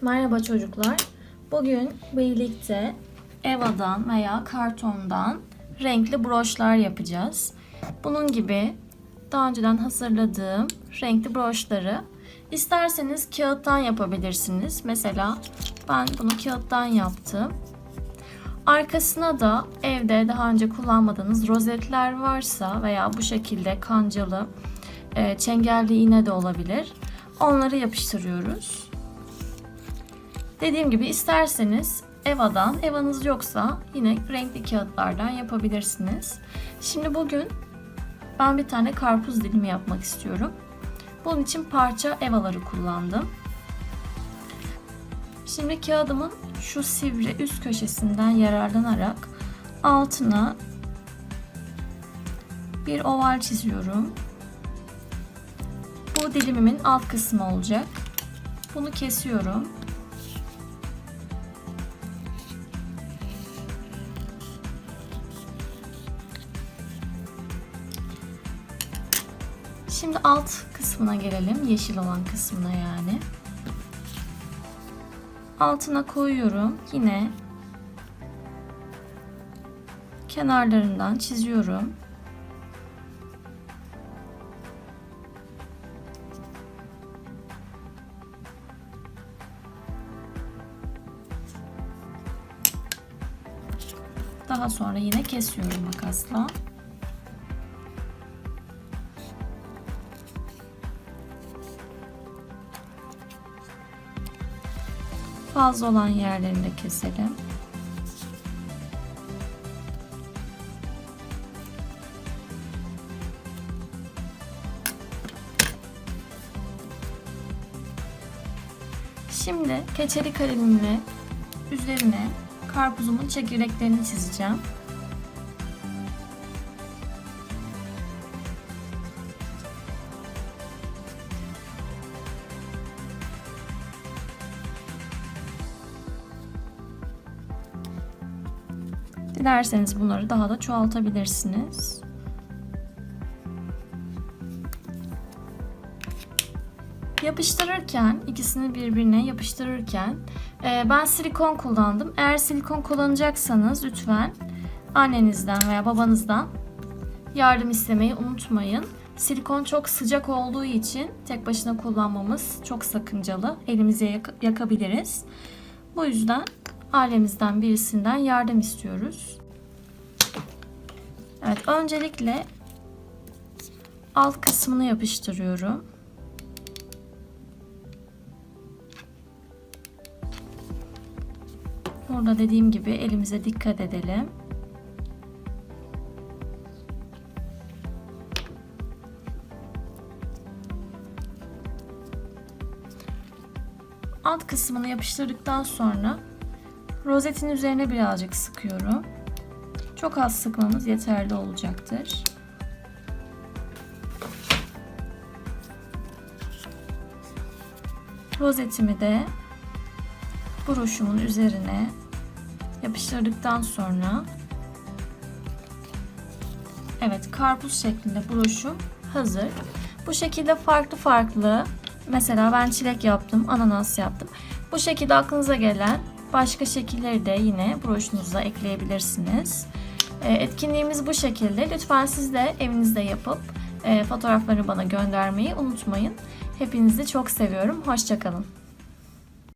Merhaba çocuklar. Bugün birlikte Eva'dan veya kartondan renkli broşlar yapacağız. Bunun gibi daha önceden hazırladığım renkli broşları isterseniz kağıttan yapabilirsiniz. Mesela ben bunu kağıttan yaptım. Arkasına da evde daha önce kullanmadığınız rozetler varsa veya bu şekilde kancalı, e, çengelli iğne de olabilir. Onları yapıştırıyoruz. Dediğim gibi isterseniz Eva'dan, Eva'nız yoksa yine renkli kağıtlardan yapabilirsiniz. Şimdi bugün ben bir tane karpuz dilimi yapmak istiyorum. Bunun için parça Eva'ları kullandım. Şimdi kağıdımın şu sivri üst köşesinden yararlanarak altına bir oval çiziyorum. Bu dilimimin alt kısmı olacak. Bunu kesiyorum. Şimdi alt kısmına gelelim. Yeşil olan kısmına yani. Altına koyuyorum. Yine kenarlarından çiziyorum. Daha sonra yine kesiyorum makasla. Fazla olan yerlerini de keselim. Şimdi keçeli kalemimle üzerine karpuzumun çekirdeklerini çizeceğim. Dilerseniz bunları daha da çoğaltabilirsiniz. Yapıştırırken, ikisini birbirine yapıştırırken e, ben silikon kullandım. Eğer silikon kullanacaksanız lütfen annenizden veya babanızdan yardım istemeyi unutmayın. Silikon çok sıcak olduğu için tek başına kullanmamız çok sakıncalı. Elimize yak- yakabiliriz. Bu yüzden ailemizden birisinden yardım istiyoruz. Evet, öncelikle alt kısmını yapıştırıyorum. Burada dediğim gibi elimize dikkat edelim. Alt kısmını yapıştırdıktan sonra rozetin üzerine birazcık sıkıyorum. Çok az sıkmamız yeterli olacaktır. Rozetimi de broşumun üzerine yapıştırdıktan sonra Evet karpuz şeklinde broşum hazır. Bu şekilde farklı farklı mesela ben çilek yaptım, ananas yaptım. Bu şekilde aklınıza gelen başka şekilleri de yine broşunuza ekleyebilirsiniz. E, etkinliğimiz bu şekilde. Lütfen siz de evinizde yapıp e, fotoğraflarını bana göndermeyi unutmayın. Hepinizi çok seviyorum. Hoşçakalın.